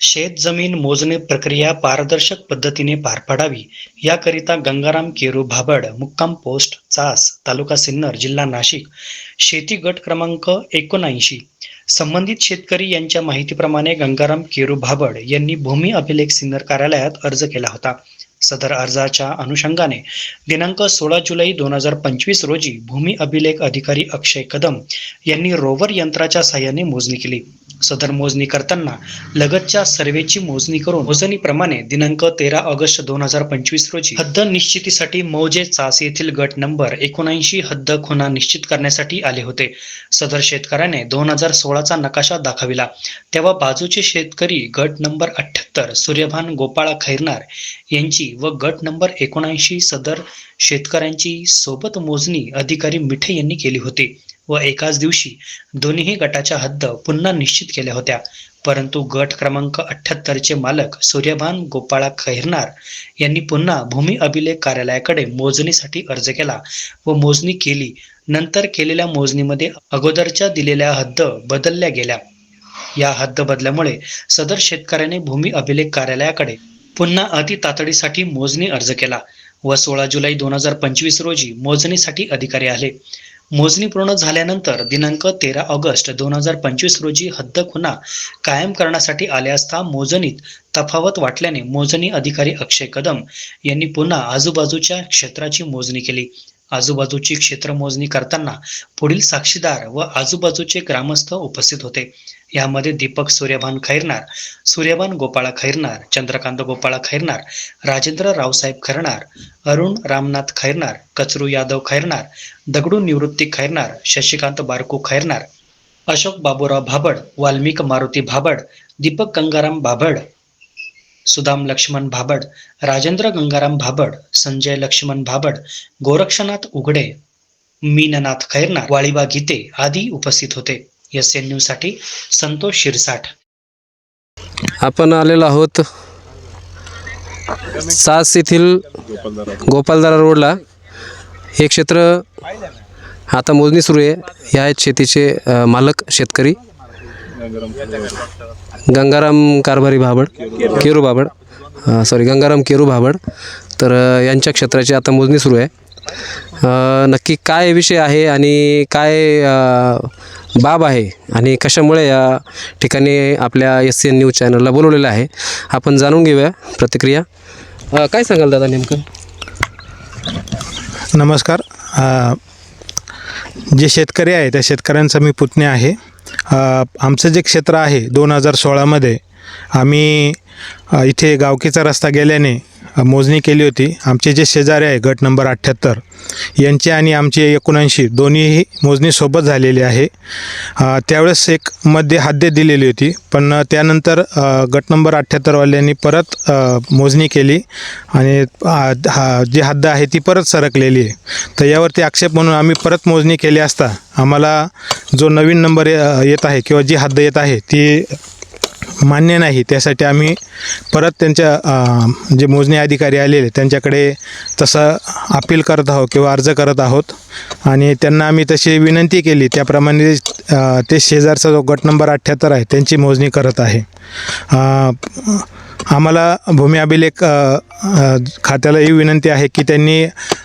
शेत जमीन मोजणे प्रक्रिया पारदर्शक पद्धतीने पार पाडावी. याकरिता गंगाराम केरू भाबड मुक्काम पोस्ट चास तालुका सिन्नर जिल्हा नाशिक शेती गट क्रमांक एकोणऐंशी. संबंधित शेतकरी यांच्या माहितीप्रमाणे गंगाराम केरू भाबड यांनी भूमी अभिलेख सिन्नर कार्यालयात अर्ज केला होता. सदर अर्जाच्या अनुषंगाने दिनांक सोळा जुलै दोन हजार पंचवीस रोजी भूमी अभिलेख अधिकारी अक्षय कदम यांनी रोवर यंत्राच्या साहाय्याने मोजणी केली. सदर मोजणी करताना लगतच्या सर्वेची मोजणी करून मोजणीप्रमाणे दिनांक तेरा ऑगस्ट दोन हजार पंचवीस रोजी हद्द निश्चितीसाठी मौजे चास येथील गट नंबर एकोणऐंशी हद्द खुना निश्चित करण्यासाठी आले होते. सदर शेतकऱ्याने दोन हजार सोळाचा नकाशा दाखविला. तेव्हा बाजूचे शेतकरी गट नंबर अठ्ठ्याहत्तर सूर्यभान गोपाळा खैरनार यांची व गट नंबर एकोणऐंशी सदर शेतकऱ्यांची सोबत मोजणी अधिकारी मिठे यांनी केली होती. व एकाच दिवशी दोन्ही गटाच्या हद्द पुन्हा निश्चित केल्या होत्या. परंतु गट क्रमांक अठ्ठ्याहत्तरचे मालक सूर्यभान गोपाळा खैरनार यांनी पुन्हा भूमी अभिलेख कार्यालयाकडे मोजणीसाठी अर्ज केला व मोजणी केली. नंतर केलेल्या मोजणीमध्ये अगोदरच्या दिलेल्या हद्द बदलल्या गेल्या. या हद्द बदल्यामुळे सदर शेतकऱ्याने भूमी अभिलेख कार्यालयाकडे पुन्हा अति तातडीसाठी मोजणी अर्ज केला व सोळा जुलै दोन हजार पंचवीस रोजी मोजणीसाठी अधिकारी आले. मोजणी पूर्ण झाल्यानंतर दिनांक तेरा ऑगस्ट दोन हजार पंचवीस रोजी हद्द खुणा कायम करण्यासाठी आले असता मोजणीत तफावत वाटल्याने मोजणी अधिकारी अक्षय कदम यांनी पुन्हा आजूबाजूच्या क्षेत्राची मोजणी केली. आजूबाजूची क्षेत्र मोजणी करताना पुढील साक्षीदार व आजूबाजूचे ग्रामस्थ उपस्थित होते. यामध्ये दीपक सूर्यभान खैरनार सूर्यभान गोपाळा खैरनार चंद्रकांत गोपाळा खैरनार राजेंद्र रावसाहेब खैरनार अरुण रामनाथ खैरनार कचरू यादव खैरनार दगडू निवृत्ती खैरनार शशिकांत बारकू खैरनार अशोक बाबूराव भाबड वाल्मिक मारुती भाबड दीपक गंगाराम भाबड सुदाम लक्ष्मण भाबड राजेंद्र गंगाराम भाबड संजय लक्ष्मण भाबड गोरक्षनाथ उघडे मीननाथ खैरनाथ वाळीबा गीते आदी उपस्थित होते. एस एन न्यूजसाठी संतोष शिरसाठ आपण आलेलो आहोत सास येथील गोपालदारा रोडला. हे क्षेत्र आता मोजणी सुरू आहे. ह्या आहेत शेतीचे मालक शेतकरी. गंगाराम कारभारी भाबड केरू भाबड. सॉरी गंगाराम केरू भाबड. तर यांच्या क्षेत्राची आता मोजणी सुरू आहे. नक्की काय विषय आहे आणि काय बाब आहे आणि कशामुळे या ठिकाणी आपल्या एस सी एन न्यूज चॅनलला बोलवलेलं आहे आपण जाणून घेऊया प्रतिक्रिया. काय सांगाल दादा नेमकं? नमस्कार. जे शेतकरी आहे त्या शेतकऱ्यांचा मी पुतण्या आहे. आमचं जे क्षेत्र आहे दोन हजार सोळामध्ये आम्ही इथे गावकीचा रस्ता गेल्याने मोजणी केली होती. आमचे जे शेजारी आहे गट नंबर अठ्ठ्याहत्तर यांची आणि आमची एकोणऐंशी दोन्हीही मोजणी सोबत झालेली आहे. त्यावेळेस एक मध्ये हद्द दिलेली होती पण त्यानंतर गट नंबर अठ्ठ्याहत्तरवाल्यांनी परत मोजणी केली आणि हा जी हद्द आहे ती परत सरकलेली आहे. तर यावरती आक्षेप म्हणून आम्ही परत मोजणी केली असता आम्हाला जो नवीन नंबर येत आहे किंवा जी हद्द येत आहे ती मान्य नाही. त्यासाठी आम्ही परत त्यांच्या जे मोजणी अधिकारी आलेले त्यांच्याकडे तसं अपील करत आहोत किंवा अर्ज करत आहोत. आणि त्यांना आम्ही तशी विनंती केली. त्याप्रमाणे ते शेजारचा जो गट नंबर अठ्ठ्याहत्तर आहे त्यांची मोजणी करत आहे. आम्हाला भूमी अभिलेख खात्याला ही विनंती आहे की त्यांनी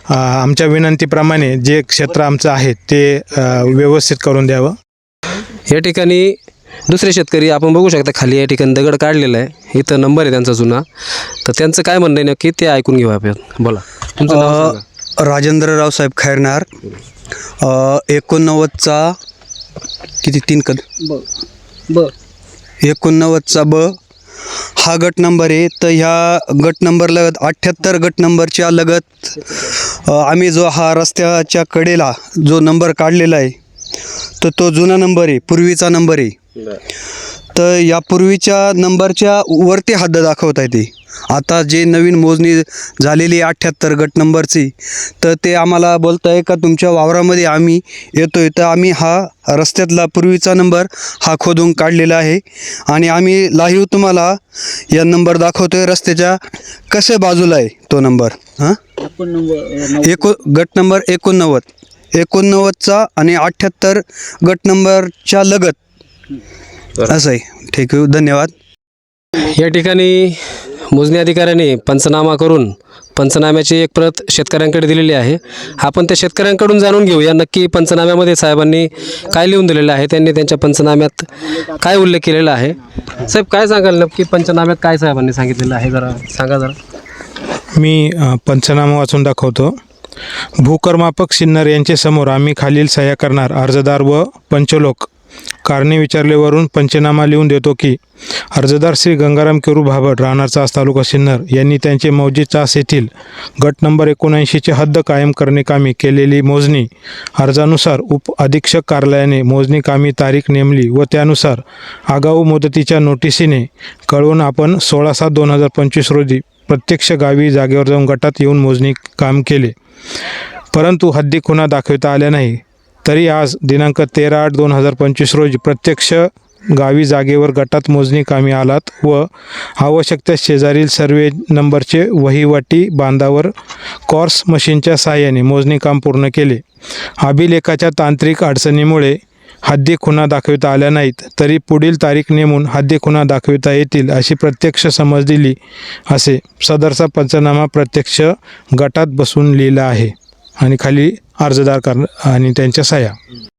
आमच्या विनंतीप्रमाणे जे क्षेत्र आमचं आहे ते व्यवस्थित करून द्यावं. या ठिकाणी दुसरे शेतकरी आपण बघू शकता खाली या ठिकाणी दगड काढलेला आहे. इथं नंबर आहे त्यांचा जुना. तर त्यांचं काय म्हणणं आहे नक्की ते ऐकून घेऊ आपण. बोला. तुमचं नाव सांगा. राजेंद्र रावसाहेब खैरनार. अ, एकोणनव्वदचा किती? तीन कद. ब. एकोणनव्वदचा ब. हा गट नंबर आहे. तर ह्या गट नंबर लगत अठ्ठ्याहत्तर गट नंबरच्या लगत अ, आम्ही जो हा रस्त्याच्या कडेला जो नंबर काढलेला आहे तर तो जुना नंबर आहे पूर्वीचा नंबर आहे. तर या पूर्वीच्या नंबरच्या वरती हद्द दाखवत आहे ती. आता जे नवीन मोजणी झालेली अठ्ठ्याहत्तर गट नंबरची तर ते आम्हाला बोलत आहे का तुमच्या वावरामध्ये आम्ही येतोय तर आम्ही हा रस्त्यातला पूर्वीचा नंबर हा खोदून काढलेला आहे. आणि आम्ही लाईव्ह तुम्हाला या नंबर दाखवतोय रस्त्याच्या कसे बाजूला आहे तो नंबर हां? एको गट नंबर एकोणनव्वद. एकोणनव्वदचा आणि अठ्ठ्याहत्तर गट नंबरच्या लगत असं आहे. ठीक आहे धन्यवाद. या ठिकाणी मोजणी अधिकाऱ्यांनी पंचनामा करून पंचनाम्याची एक प्रत शेतकऱ्यांकडे दिलेली आहे. आपण त्या शेतकऱ्यांकडून जाणून घेऊया. नक्की पंचनाम्यामध्ये साहेबांनी काय लिहून दिलेलं आहे? त्यांनी त्यांच्या पंचनाम्यात काय उल्लेख केलेला आहे? साहेब काय सांगाल? नक्की पंचनाम्यात काय साहेबांनी सांगितलेलं आहे? जरा सांगा जरा. मी पंचनामा वाचून दाखवतो. भूकरमापक सिन्नर यांचे समोर आम्ही खालील सह्या करणार. अर्जदार व पंचलोक. कारणे विचारलेवरून पंचनामा लिहून देतो की अर्जदार श्री गंगाराम केरू भाबड राहणार चास तालुका सिन्नर यांनी त्यांचे मौजी चास येथील गट नंबर एकोणऐंशीचे हद्द कायम करणे कामी केलेली मोजणी अर्जानुसार उप अधीक्षक कार्यालयाने मोजणी कामी तारीख नेमली व त्यानुसार आगाऊ मुदतीच्या नोटिसीने कळवून आपण सोळा सात दोन हजार पंचवीस रोजी प्रत्यक्ष गावी जागेवर जाऊन गटात येऊन मोजणी काम केले. परंतु हद्दी खुणा दाखवता आल्या नाही. तरी आज दिनांक तेरा आठ दोन हजार पंचवीस रोजी प्रत्यक्ष गावी जागेवर गटात मोजणी कामी आलात व आवश्यक त्या शेजारील सर्वे नंबरचे वहिवाटी बांधावर कॉर्स मशीनच्या सहाय्याने मोजणी काम पूर्ण केले. अभिलेखाच्या तांत्रिक अडचणीमुळे हद्दी खुणा दाखविता आल्या नाहीत तरी पुढील तारीख नेमून हद्दी खुणा दाखविता येतील अशी प्रत्यक्ष समज दिली असे सदरचा पंचनामा प्रत्यक्ष गटात बसून लिहिला आहे. आणि खाली अर्जदार कर आणि त्यांच्या सह्या.